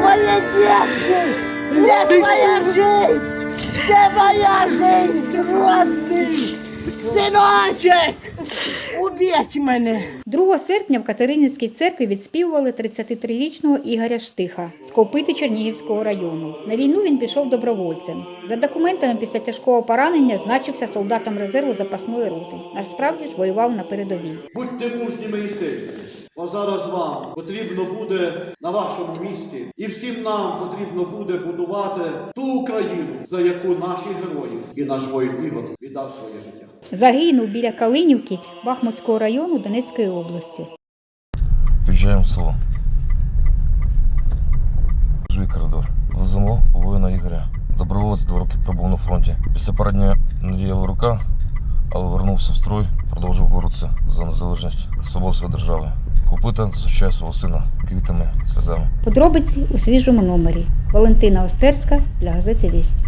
твои детки? Где твоя жизнь? Где моя жизнь, родный? Синочек! Убить мене! 2 серпня в Катерининській церкві відспівували 33-річного Ігоря Штиха з Копити Чернігівського району. На війну він пішов добровольцем. За документами після тяжкого поранення значився солдатом резерву запасної роти. Насправді ж воював на передовій. Будьте мужніми і сильними. Бо зараз вам потрібно буде на вашому місці, і всім нам потрібно буде будувати ту Україну, за яку наші герої і наш воїн Ігор віддав своє життя. Загинув біля Калинівки Бахмутського району Донецької області. Під'їжджаємо село. Живий коридор. Веземо воїна Ігоря. Доброволець два роки пробув на фронті. Після поранення не діяла рука, але вернувся в строй, продовжив боротися за незалежність свободу своєї держави. Купита зустрічає свого сина квітами, сльозами. Подробиці у свіжому номері. Валентина Остерська для газети Вість.